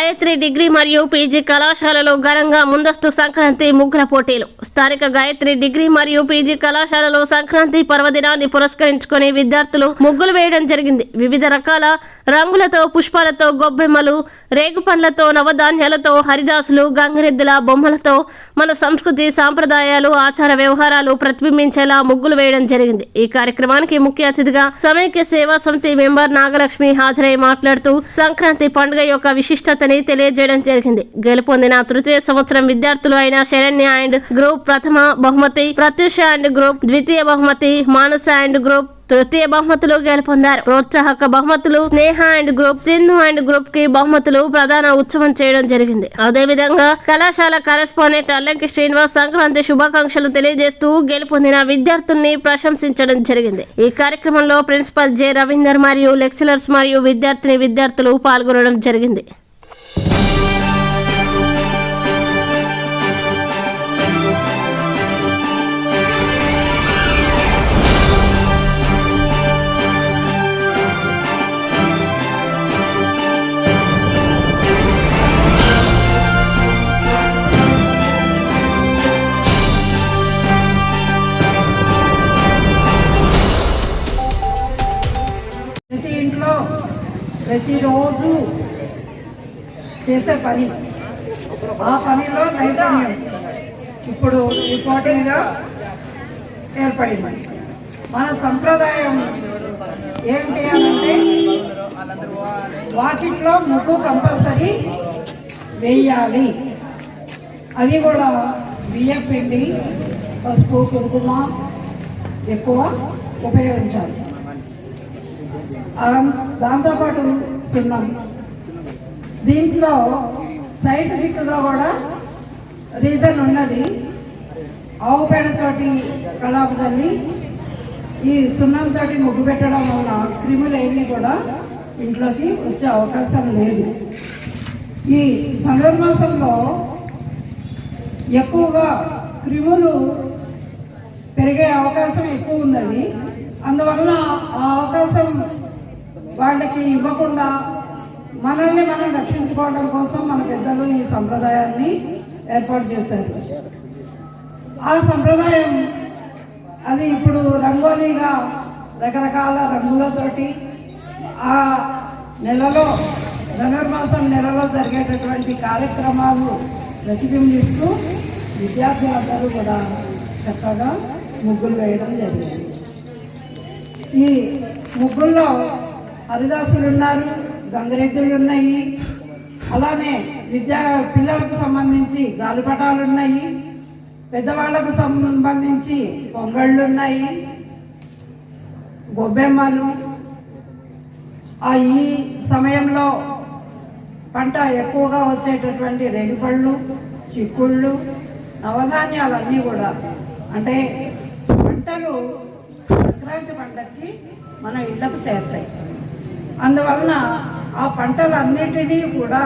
Gayatri degree మరియు PG కళాశాలలో ఘనంగా ముందస్తు సంక్రాంతి ముగ్గుల పోటీలు. స్థానిక గాయత్రి డిగ్రీ మరియు పీజీ కళాశాలలో సంక్రాంతి పర్వదినాన్ని పురస్కరించుకొని విద్యార్థులు ముగ్గులు వేయడం జరిగింది. వివిధ రకాల రంగులతో పుష్పాలతో గొబ్బెమ్మలు రేగు పండ్లతో నవధాన్యాలతో హరిదాసులు గంగిరెద్దుల బొమ్మలతో మన సంస్కృతి సాంప్రదాయాలు ఆచార వ్యవహారాలు ప్రతిబింబించేలా ముగ్గులు వేయడం జరిగింది. ఈ కార్యక్రమానికి ముఖ్య అతిథిగా సమైక్య సేవా సమితి మెంబర్ నాగలక్ష్మి హాజరై మాట్లాడుతూ సంక్రాంతి పండుగ యొక్క విశిష్టతని తెలియజేయడం జరిగింది. గెలుపొందిన తృతీయ సంవత్సరం విద్యార్థులు అయిన శరణ్య అండ్ గ్రూప్ ప్రథమ బహుమతి ప్రత్యూష అండ్ గ్రూప్ ద్వితీయ బహుమతి మానస అండ్ గ్రూప్ తృతీయ బహుమతులు గెలుపొందారు ప్రోత్సాహక బహుమతులు Sneha and group Sindhu and గ్రూప్కి బహుమతులు ప్రధాన ఉత్సవం చేయడం జరిగింది. అదే విధంగా కళాశాల కరెస్పాండెంట్ అల్లంకి శ్రీనివాస్ సంక్రాంతి శుభాకాంక్షలు తెలియజేస్తూ గెలుపొందిన విద్యార్థుల్ని ప్రశంసించడం జరిగింది. ఈ కార్యక్రమంలో ప్రిన్సిపల్ జె రవీందర్ మరియు లెక్చరర్స్ మరియు విద్యార్థిని విద్యార్థులు పాల్గొనడం జరిగింది. ప్రతిరోజు చేసే పని. ఆ పనిలో నైపుణ్యం. ఇప్పుడు రిపోర్టింగ్గా ఏర్పడింది. మన సంప్రదాయం ఏంటి అంటే వాకిట్లో ముగ్గు కంపల్సరీ వేయాలి. అది కూడా బియ్యం పిండి పసుపు కుంకుమ ఎక్కువ ఉపయోగించాలి. దాంతోపాటు సున్నం. దీంట్లో సైంటిఫిక్గా కూడా రీజన్ ఉన్నది. ఆవు పేడతోటి కళాపు తల్లి ఈ సున్నంతో ముగ్గు పెట్టడం వలన క్రిములు ఏమీ కూడా ఇంట్లోకి వచ్చే అవకాశం లేదు. ఈ ధనుర్మాసంలో ఎక్కువగా క్రిములు పెరిగే అవకాశం ఎక్కువ ఉన్నది. అందువలన ఆ అవకాశం వాళ్ళకి ఇవ్వకుండా మనల్ని మనం రక్షించుకోవడం కోసం మన పెద్దలు ఈ సంప్రదాయాన్ని ఏర్పాటు చేశారు. ఆ సంప్రదాయం అది ఇప్పుడు రంగోలీగా రకరకాల రంగులతోటి ఆ నెలలో ధనుర్మాసం నెలలో జరిగేటటువంటి కార్యక్రమాలు ప్రతిబింబిస్తూ విద్యార్థులందరూ కూడా చక్కగా ముగ్గులు వేయడం జరిగింది. ఈ ముగ్గుల్లో హరిదాసులు ఉన్నారు గంగరెద్దులు ఉన్నాయి. అలానే విద్యా పిల్లలకు సంబంధించి గాలిపటాలు ఉన్నాయి. పెద్దవాళ్ళకు సంబంధించి పొంగళ్ళు ఉన్నాయి. గొబ్బెమ్మలు. ఆ ఈ సమయంలో పంట ఎక్కువగా వచ్చేటటువంటి రేగిపళ్ళు చిక్కుళ్ళు నవధాన్యాలన్నీ కూడా. అంటే పంటలు సంక్రాంతి పండక్కి మన ఇళ్ళకు చేరుతాయి. అందువలన ఆ పంటలన్నిటినీ కూడా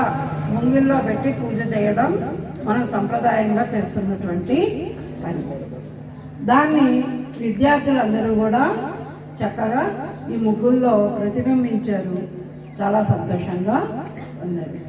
ముంగిల్లో పెట్టి పూజ చేయడం మనం సంప్రదాయంగా చేస్తున్నటువంటి పని. దాన్ని విద్యార్థులందరూ కూడా చక్కగా ఈ ముగ్గుల్లో ప్రతిబింబించారు. చాలా సంతోషంగా ఉన్నది.